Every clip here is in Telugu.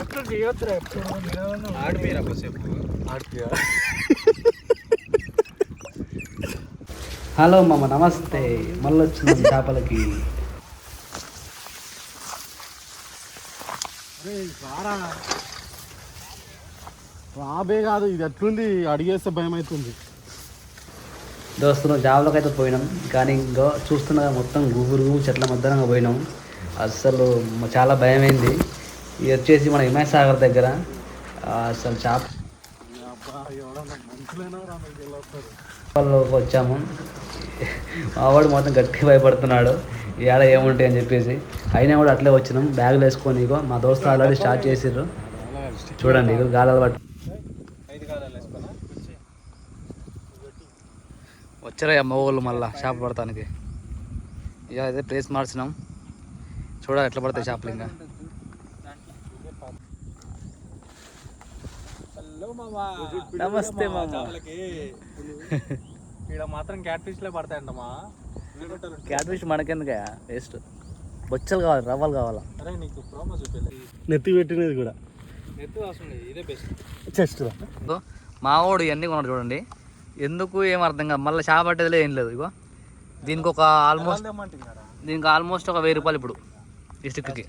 అట్లా చేయొద్దురా ఎప్పుడు ఆడిపోయిరా కొద్దిసేపు హలో మామ నమస్తే. మళ్ళీ వచ్చింది చేపలకి రాబే కాదు ఇది ఎట్లుంది? అడిగేస్తే భయం అవుతుంది దోస్తులు జాబులకు అయితే పోయినాం. కానీ ఇంకో చూస్తున్నా మొత్తం గుబురు చెట్ల మధ్యన పోయినాం. అసలు మ- చాలా భయమైంది. ఇది వచ్చేసి మన హిమాయ్ సాగర్ దగ్గర. అసలు చేప చేపల్లోకి వచ్చాము. మావాడు మొత్తం గట్టిగా భయపడుతున్నాడు. ఏడ ఏముంటాయి అని చెప్పేసి. అయినా కూడా అట్లే వచ్చినాం. బ్యాగులు వేసుకొని ఇగో మా దోస్తు ఆల్రెడీ స్టార్ట్ చేసిర్రు. చూడండి ఇగో గాలాలు పట్టు వచ్చారా అమ్మ వాళ్ళు మళ్ళా చేప పడటానికి ఇక అదే ప్లేస్ మార్చినాం. చూడాలి ఎట్లా పడతాయి చేపలు ఇంకా. హలో మామా. నమస్తే. ఇక్కడ మాత్రం క్యాట్ ఫిష్ లే పడతాయంటమ్మా. క్యాట్ ఫిష్ మనకెందుక వేస్ట్. బొచ్చలు కావాలి రవ్వలు కావాలా? అరే నీకు ప్రోమో చూపించలే. నెత్తి పెట్టినది కూడా. నెత్తి వస్తుంది ఇదే బెస్ట్ చెస్ట్ ఇగో మావోడు ఇవన్నీ కొన్నాడు చూడండి. ఎందుకు ఏం అర్థం కాదు. మళ్ళీ చేప పట్టేదిలే ఏం లేదు. ఇగో దీనికి ఒక ఆల్మోస్ట్ దీనికి ఆల్మోస్ట్ ఒక వెయ్యి రూపాయలు ఇప్పుడు. ఈ స్టిక్కి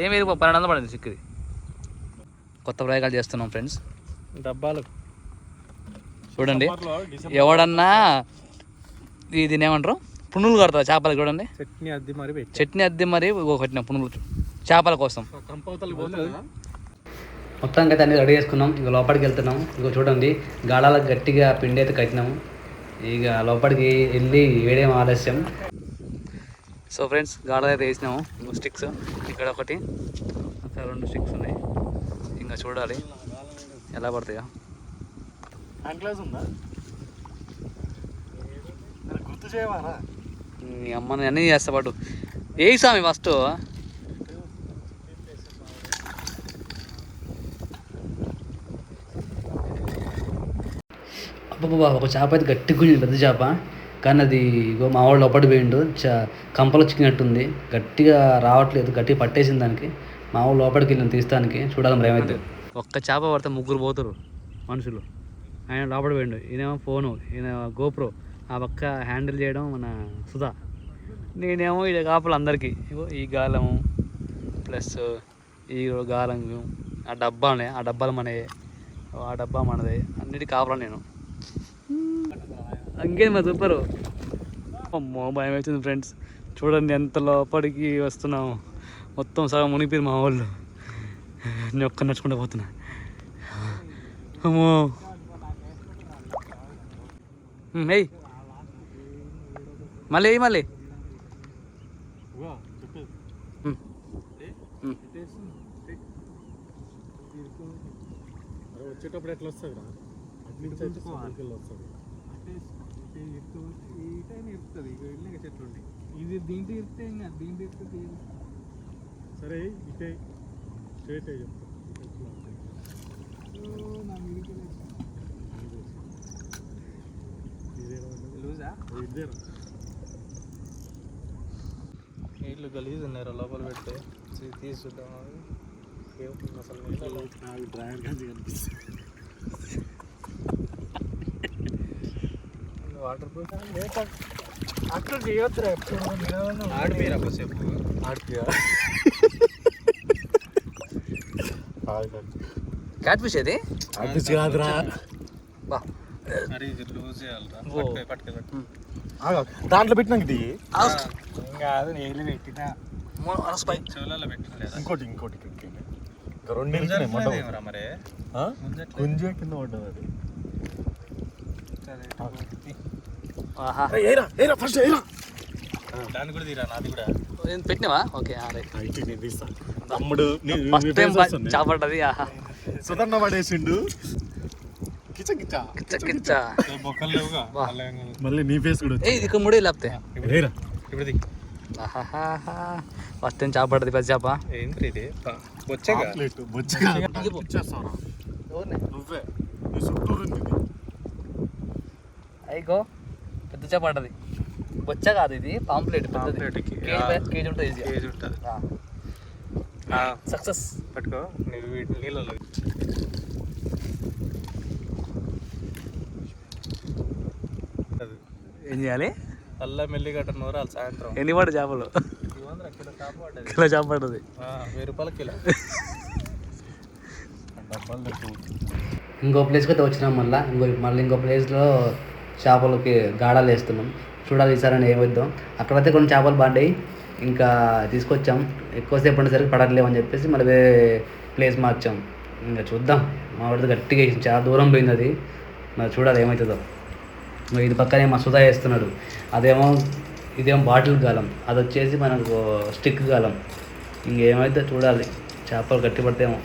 ఏం రూపాయలు పన్నెండు వందలు పడింది స్టిక్ది కొత్త ప్రయోగాలు చేస్తున్నాం ఫ్రెండ్స్. డబ్బాలు చూడండి ఎవడన్నా ఇది ఏమంటారు? పునుగులు కడతారు చేపలకి చూడండి. చట్నీ అద్ది మరి చట్నీ అద్దె మరి ఒకటిన పునుగులు. చేపల కోసం. మొత్తానికి అయితే అన్ని రెడీ చేసుకున్నాం. ఇక లోపలికి వెళ్తున్నాం. ఇక చూడండి గాడాలకు గట్టిగా పిండి అయితే కట్టినాము. ఇక లోపలికి వెళ్ళి వేడేం ఆలస్యం. సో ఫ్రెండ్స్ గాడాలు అయితే వేసినాము. స్టిక్స్ ఇక్కడ ఒకటి. అక్కడ రెండు స్టిక్స్ ఉన్నాయి. ఇంకా చూడాలి. ఎలా పడతాయో. గుర్తు చేయవారా మీ అమ్మని అన్నీ చేస్తా పాటు. ఏ స్వామి ఫస్ట్ అబ్బబ్బా ఒక చేప అయితే గట్టి గుంజింది పెద్ద చేప. కానీ అది ఇగో మా వాళ్ళు లోపడి పోయిండు చ కంపలు చిక్కినట్టుంది. గట్టిగా రావట్లేదు గట్టిగా పట్టేసింది దానికి. మా వాళ్ళు లోపలికి వెళ్ళిన తీస్తానికి చూడాలి మరి ఏమైతే ఒక్క చేప పడితే ముగ్గురు పోతారు మనుషులు. ఆయన లోపల పోయిండు. ఈయనేమో ఫోను ఈయన గోప్రో. ఆ పక్క హ్యాండిల్ చేయడం మన సుధా. నేనేమో ఈ కాపలు అందరికీ. ఇగో ఈ గాలము ప్లస్ ఈ గాలం ఆ డబ్బా ఆ డబ్బాలు మనయే. ఆ డబ్బా మనదే. అన్నిటి కాపలా నేను. ఇంకేం మా సూపరు అమ్మో భయం అవుతుంది ఫ్రెండ్స్ చూడండి ఎంత లోపలికి వస్తున్నాము మొత్తం సగం మునిగిపోయింది మా వాళ్ళు నేను ఒక్క నడుచుకుంటూ పోతున్నా అమ్మో ఏయ్ మళ్ళీ ఏయ్ మళ్ళీ వచ్చేటప్పుడు ఎట్లా వస్తుంది ఈ టైం ఇరుతుంది చెట్లు ఇది దీంట్లో ఇరితే ఇంకా దీంట్లో ఇరితే సరే ఇటే స్ట్రేట్ అయ్యి చెప్తా. నీళ్ళు గలీజ్ ఉన్నారు లోపల పెడితే తీ- తీసి చూద్దాం. ఏముంది అసలు నీళ్ళలో నాకు డ్రాయర్ కనిపిస్తుంది. Water proof. అట్లా చేయొద్దురా ఎప్పుడు? ఆడిపోయిరా కొద్దిసేపు. ఆడిపియా? క్యాట్ ఫిష్ అది ఆడిపించి కాదురా. బా. దాంట్లో పెట్టినాక కాదు పెట్టినా. ఇంకోటి ఇంకోటి ఇంకోటి. ఇంకా రెండు. గుంజే కింద పడ్డది అది సరే ఆహా అరే, ఏరా ఏరా ఫస్ట్ ఏరా దాన్ని కూడా తీరా నాది కూడా. ఏం పెట్టినావా? ఓకే తమ్ముడు ఫస్ట్ టైం. చాపడ్డది ఆహా. సుధన్న పడేసిండు. కిచ కిచ. కిచ్చ కిచ్చ బొక్కలు లేవుగా? వా. మళ్ళీ నీ ఫేస్ కూడా ఏ ఇది ముడే లేకపోతే. ఏరా ఇప్పుడు ఫస్ట్ టైం చాపడ్డది పెద్ద చేప ఏంటి ఇది? బొచ్చగా? ఇచ్చేస్తావా నువ్వే. నీ చుట్టూరు అయిగో పెద్ద చేప పడ్డది. బొచ్చ కాదు ఇది పాంప్లెట్ పెద్దది. పాంప్లెట్కి. కేజీ కేజీ ఉంటుంది కేజీ ఉంటుంది. సక్సెస్. పట్టుకో నీళ్ళలో. ఏం చేయాలి? అల్లం మెల్లిగడ్డ నూరాలి సాయంత్రం. ఎన్ని పడ్డ చేపలు? కిలో చేప పడ్డది. వెయ్యి రూపాయల కిలో. ఇంకో ప్లేస్కి అయితే వచ్చినాం మళ్ళీ. ఇంకో మళ్ళీ ఇంకో ప్లేస్లో చేపలకి గాడాలు వేస్తున్నాం. చూడాలి ఈసారి ఏమవుద్దాం. అక్కడైతే కొన్ని చేపలు బాగుంటాయి ఇంకా తీసుకొచ్చాం. ఎక్కువసేపు ఉండేసరికి పడట్లేమని చెప్పేసి మళ్ళీ వేరే ప్లేస్ మార్చాం. ఇంకా చూద్దాం. మా వాడితో గట్టిగా వేసింది చాలా దూరం పోయింది అది. మరి చూడాలి ఏమవుతుందో. ఇంకా ఇది పక్కనే మా సుధా వేస్తున్నాడు. అదేమో ఇదేమో బాటిల్ గాలం. అది వచ్చేసి మనకు స్టిక్ గాలం. ఇంకేమైతే చూడాలి. చేపలు గట్టి పడితేమో